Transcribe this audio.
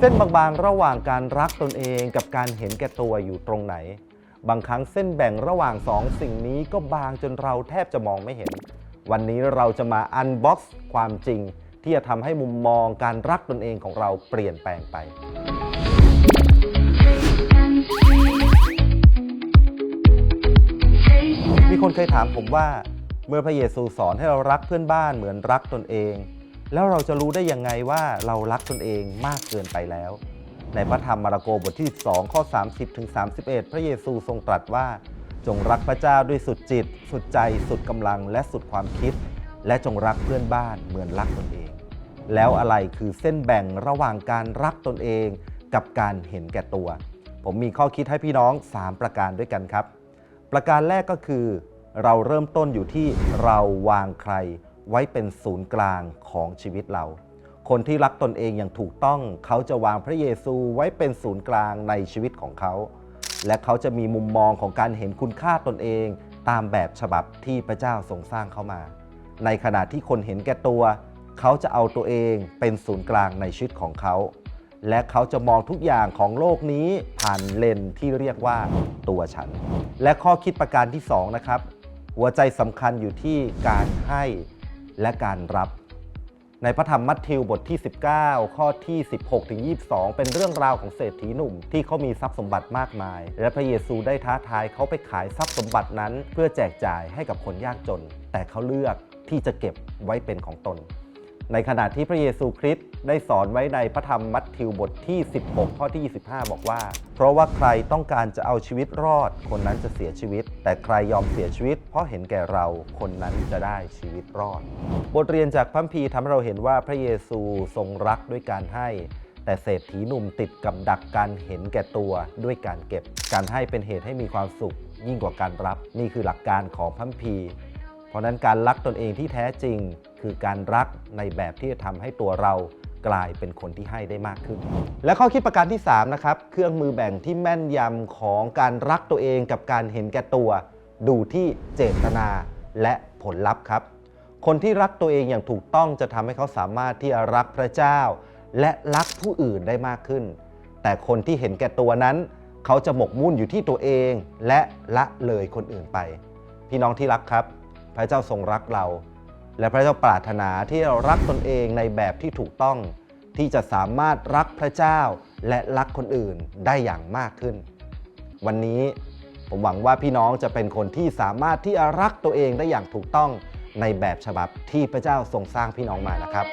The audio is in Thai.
เส้นบางๆ ระหว่างการรักตนเองกับการเห็นแก่ตัวอยู่ตรงไหน บางครั้งเส้นแบ่งระหว่างสองสิ่งนี้ก็บางจนเราแทบจะมองไม่เห็น วันนี้เราจะมาอันบ็อกซ์ความจริง ที่จะทำให้มุมมองการรักตนเองของเราเปลี่ยนแปลงไปมีคนเคยถามผมว่า เมื่อพระเยซูสอนให้เรารักเพื่อนบ้านเหมือนรักตนเอง แล้วเราจะรู้ได้ยังไงว่าเรารักตนเองมากเกินไปแล้ว ในพระธรรมมาระโกบทที่ 12 ข้อ 30 ถึง 31 พระเยซูทรงตรัสว่า จงรักพระเจ้าด้วยสุดจิต สุดใจ สุดกำลังและสุดความคิด และจงรักเพื่อนบ้านเหมือนรักตนเอง แล้วอะไรคือเส้นแบ่งระหว่างการรักตนเองกับการเห็นแก่ตัว ผมมีข้อคิดให้พี่น้อง 3 ประการด้วยกันครับ ประการแรกก็คือ เราเริ่มต้นอยู่ที่เราวางใคร ไว้เป็นศูนย์กลางของชีวิตเรา คนที่รักตนเองอย่างถูกต้อง เขาจะวางพระเยซูไว้เป็นศูนย์กลางในชีวิตของเขา และเขาจะมีมุมมองของการเห็นคุณค่าตนเองตามแบบฉบับที่พระเจ้าทรงสร้างเขามา ในขณะที่คนเห็นแก่ตัว เขาจะเอาตัวเองเป็นศูนย์กลางในชีวิตของเขา และเขาจะมองทุกอย่างของโลกนี้ผ่านเลนที่เรียกว่าตัวฉัน และข้อคิดประการที่ 2 นะครับ หัวใจสำคัญอยู่ที่การให้ และการรับ ในพระธรรมมัทธิวบทที่ 19 ข้อที่ 16ถึง22 เป็นเรื่องราวของเศรษฐีหนุ่ม ที่เขามีทรัพย์สมบัติมากมาย และพระเยซูได้ท้าทายเขาไปขายทรัพย์สมบัตินั้น เพื่อแจกจ่ายให้กับคนยากจน แต่เขาเลือกที่จะเก็บไว้เป็นของตน ในขณะที่พระเยซูคริสต์ได้สอนไว้ในพระธรรมมัทธิวบทที่ 16 ข้อที่ 25 บอกว่า เพราะว่าใครต้องการจะเอาชีวิตรอด คนนั้นจะเสียชีวิต แต่ใครยอมเสียชีวิต เพราะเห็นแก่เราคนนั้นจะได้ชีวิตรอด บทเรียนจากพัมภีทำให้เราเห็นว่าพระเยซูทรงรักด้วยการให้แต่เศรษฐีหนุ่มติดกับดักการเห็นแก่ตัวด้วยการเก็บ การให้เป็นเหตุให้มีความสุข ยิ่งกว่าการรับ นี่คือหลักการของพัมภีเพราะนั้นการรักตนเองที่แท้จริง คือการรักในแบบที่จะทำให้ตัวเรากลายเป็นคนที่ให้ได้มากขึ้น และข้อคิดประการที่ 3 นะครับ เครื่องมือแบ่งที่แม่นยำของการรักตัวเองกับการเห็นแก่ตัว ดูที่เจตนาและผลลัพธ์ครับ คนที่รักตัวเองอย่างถูกต้องจะทำให้เขาสามารถที่จะรักพระเจ้า และรักผู้อื่นได้มากขึ้น แต่คนที่เห็นแก่ตัวนั้น เขาจะหมกมุ่นอยู่ที่ตัวเอง และละเลยคนอื่นไป พี่น้องที่รักครับ พระเจ้าทรงรักเรา และพระเจ้าปรารถนาที่เรารักตนเองในแบบที่ถูกต้อง ที่จะสามารถรักพระเจ้าและรักคนอื่นได้อย่างมากขึ้น วันนี้ผมหวังว่าพี่น้องจะเป็นคนที่สามารถที่จะรักตัวเองได้อย่างถูกต้องในแบบฉบับที่พระเจ้าทรงสร้างพี่น้องมานะครับ